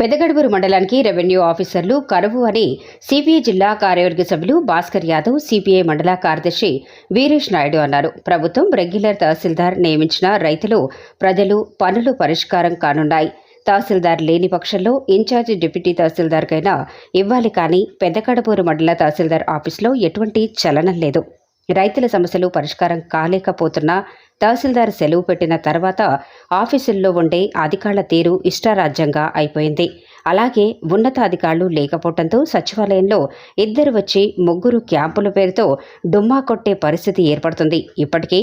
పెదగడుగురు మండలానికి రెవెన్యూ ఆఫీసర్లు కరువు అని సిపిఐ జిల్లా కార్యవర్గ సభ్యులు భాస్కర్ యాదవ్ సిపిఐ మండల కార్యదర్శి వీరేష్ నాయుడు అన్నారు. ప్రభుత్వం రెగ్యులర్ తహసీల్దార్ నియమించిన రైతులు ప్రజలు పనులు పరిష్కారం కానున్నాయి. తహసీల్దార్ లేని పక్షంలో ఇన్ఛార్జి డిప్యూటీ తహసీల్దార్కైనా ఇవ్వాలి కానీ పెద్దకడపూరు మండల తహసీల్దార్ ఆఫీసులో ఎటువంటి చలనం లేదు. రైతుల సమస్యలు పరిష్కారం కాలేకపోతున్నా తహసీల్దార్ సెలవు పెట్టిన తర్వాత ఆఫీసుల్లో ఉండే అధికారుల తీరు ఇష్టారాజ్యంగా అయిపోయింది. అలాగే ఉన్నతాధికారులు లేకపోవడంతో సచివాలయంలో ఇద్దరు వచ్చి ముగ్గురు క్యాంపుల పేరుతో డుమ్మా కొట్టే పరిస్థితి ఏర్పడుతుంది. ఇప్పటికీ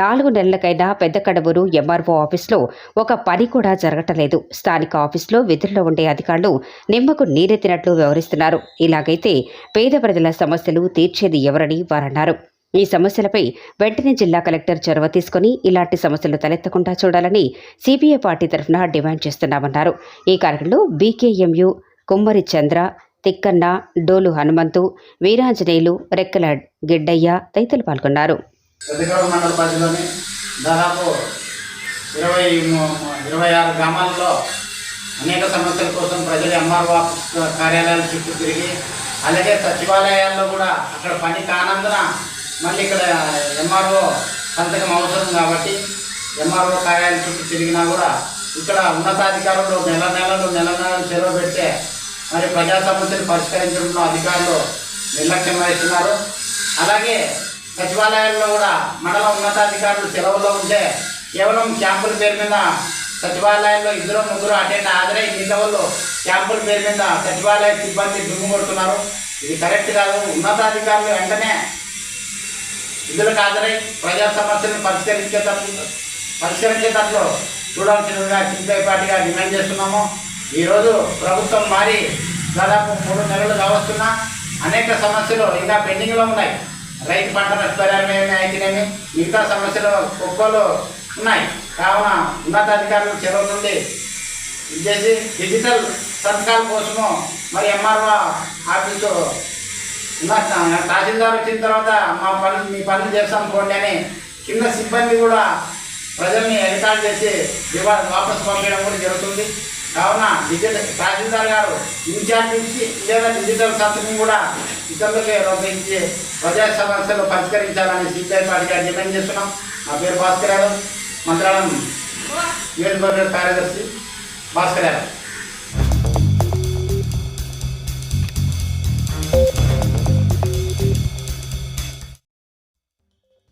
నాలుగు నెలలకైనా పెద్ద కడబూరు ఎంఆర్ఓ ఆఫీస్లో ఒక పని కూడా జరగటలేదు. స్థానిక ఆఫీస్లో విధుల్లో ఉండే అధికారులు నిమ్మకు నీరెత్తినట్లు వ్యవహరిస్తున్నారు ఇలాగైతే పేద ప్రజల సమస్యలు తీర్చేది ఎవరని వారన్నారు. ఈ సమస్యలపై వెంటనే జిల్లా కలెక్టర్ చొరవ తీసుకుని ఇలాంటి సమస్యలు తలెత్తకుండా చూడాలని సిపిఐ పార్టీ తరఫున డిమాండ్ చేస్తున్నామన్నారు. ఈ కార్యక్రమంలో బీకేఎంయు కుమ్మరి చంద్ర తిక్కన్న డోలు హనుమంతు వీరాంజనేయులు రెక్కల గిడ్డయ్య తదితరులు పాల్గొన్నారు. దాదాపు ఇరవై ఇరవై ఆరు గ్రామాల్లో అనేక సమస్యల కోసం ప్రజలు ఎంఆర్ఓ ఆఫీస్ కార్యాలయాల చుట్టూ తిరిగి అలాగే సచివాలయాల్లో కూడా అక్కడ పని కానందున మళ్ళీ ఇక్కడ ఎంఆర్ఓ సంతకం అవసరం కాబట్టి ఎంఆర్ఓ కార్యాలయం చుట్టూ తిరిగినా కూడా ఇక్కడ ఉన్నతాధికారులు నెల నెలలు నెల నెలలు చెరువు పెడితే మరి ప్రజా సమస్యలు పరిష్కరించడంలో అధికారులు నిర్లక్ష్యం వహిస్తున్నారు అలాగే సచివాలయాల్లో కూడా మండల ఉన్నతాధికారులు సెలవుల్లో ఉంటే కేవలం క్యాంపుల పేరు మీద సచివాలయాల్లో ఇద్దరు ముగ్గురు అటెండ్ హాజరై మిగతా వాళ్ళు క్యాంపుల పేరు మీద సచివాలయ సిబ్బంది దుమ్ము కొడుతున్నారు. ఇది కరెక్ట్ కాదు. ఉన్నతాధికారులు వెంటనే విధులకు హాజరై ప్రజా సమస్యలను పరిష్కరించేటట్లు పరిష్కరించేటట్లు చూడాల్సినవిగా సిపిఐ పార్టీగా డిమాండ్ చేస్తున్నాము. ఈరోజు ప్రభుత్వం మారి దాదాపు మూడు నెలలు కావస్తున్నా అనేక సమస్యలు ఇంకా పెండింగ్లో ఉన్నాయి. రైతు పంట నష్టపరిహారం ఏమి అయితేనేమి మిగతా సమస్యలు ఒక్కోలు ఉన్నాయి. కావున ఉన్నతాధికారులు చెరువు నుండి ఇచ్చేసి డిజిటల్ సంతకాల కోసము మరి ఎంఆర్ఓ ఆఫీసు తహసీల్దార్ వచ్చిన తర్వాత మా పనులు మీ పనులు చేస్తాం పోండి అని కింద సిబ్బంది కూడా ప్రజల్ని ఎన్నికలు చేసి రివా వాపసు పంపించడం కూడా జరుగుతుంది. కావున డిజిటల్ తహసీల్దార్ గారు ఇన్ఛార్జ్ ఇచ్చి లేదా డిజిటల్ సంతకం కూడా ఇతరులకి రూపొందించి ప్రజా సమస్యలు పరిష్కరించాలని సిపిఐ గారు డిమాండ్ చేస్తున్నాం. నా పేరు భాస్కర్ యాదవ్ మంత్రాలయం నియోజకవర్గ కార్యదర్శి భాస్కర్ యాదవ్.